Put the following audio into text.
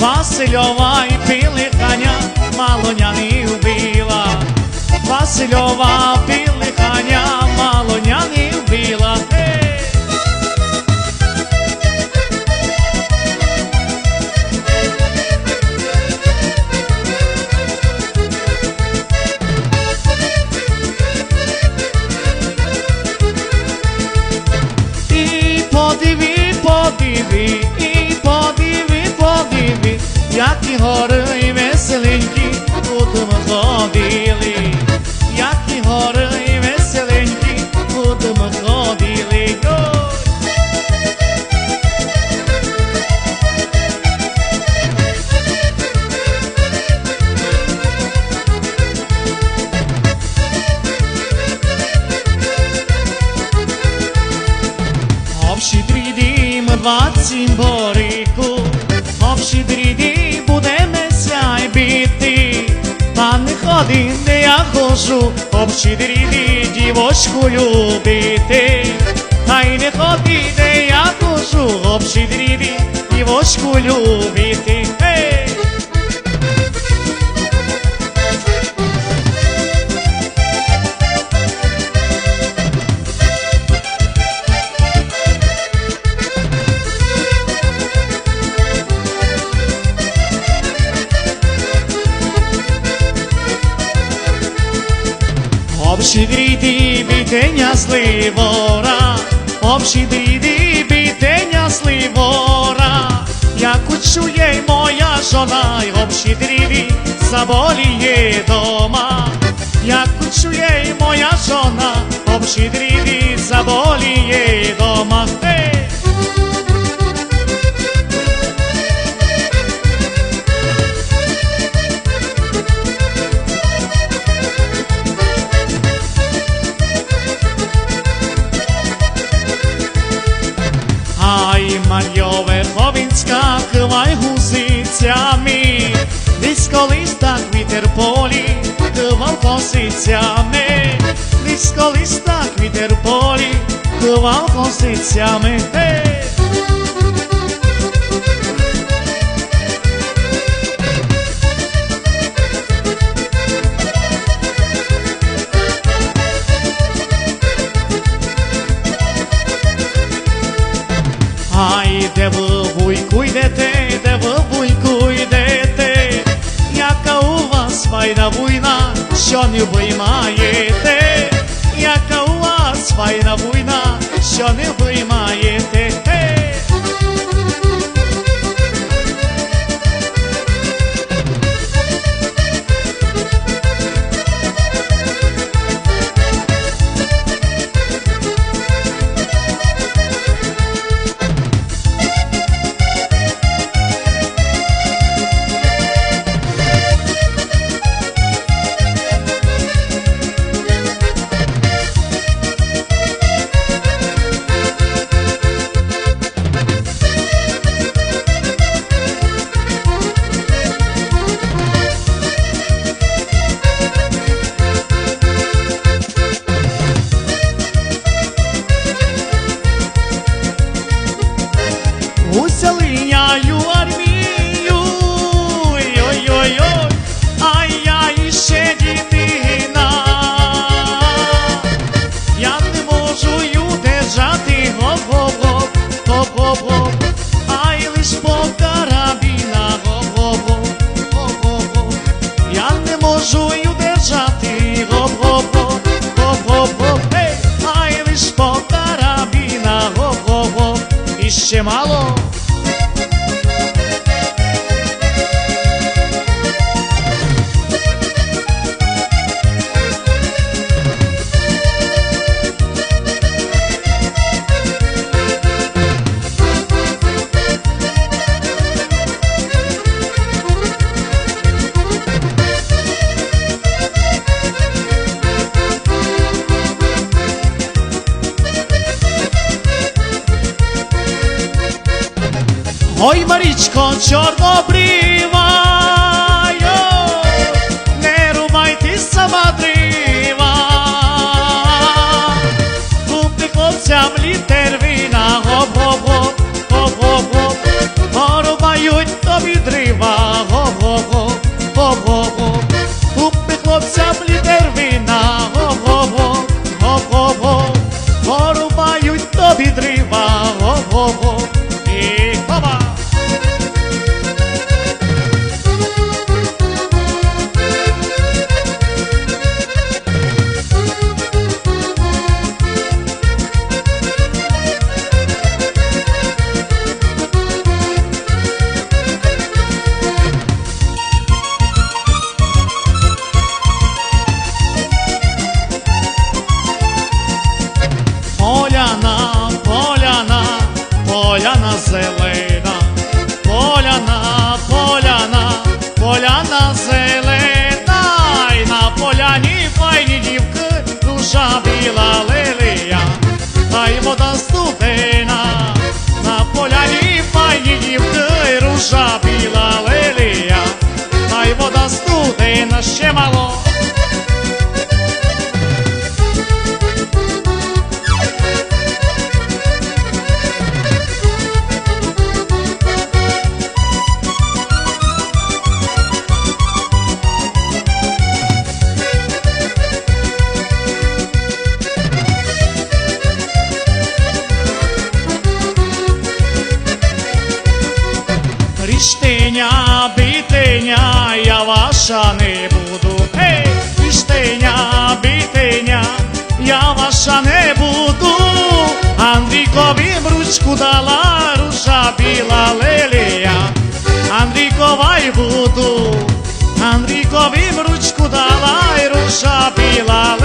Васильова і пілиханя, малоня не вбила. Васильова пілиханя, малоня 27 борику, общі будемо сяй біти, та не ходи, де я хожу, общі дріді дівочку любити, та й не ходи, де я хожу, общі дріді дівочку любити. Общедріді бітеня сливора, общедріді бітеня сливора, як учує моя жона, й общедріді заболіє дома, як учує моя жона, общедріді заболіє дома. Hey! Верховінська, хвай гузицями, десь колись так вітер полі, хвав косицями, десь колись так вітер полі, хвав косицями. Hey! Файна війна, що не виймаєте, яка у вас файна війна, що не виймаєте. žuju držati Hop, hop, hop, hop, hop, hop Hej, aj viš po karabina Hop, hop, hop, išće malo? Oj Mariçka çarma brin поляна зелена, і на поляні файні дівки, душа бітиня, я ваша не буду. Ей, Іштиня, бітиня, я ваша не буду. Андрійкові в ручку дала руша біла лелія. Андрійкова буду, Андрійкові в ручку дала й руша біла лелія.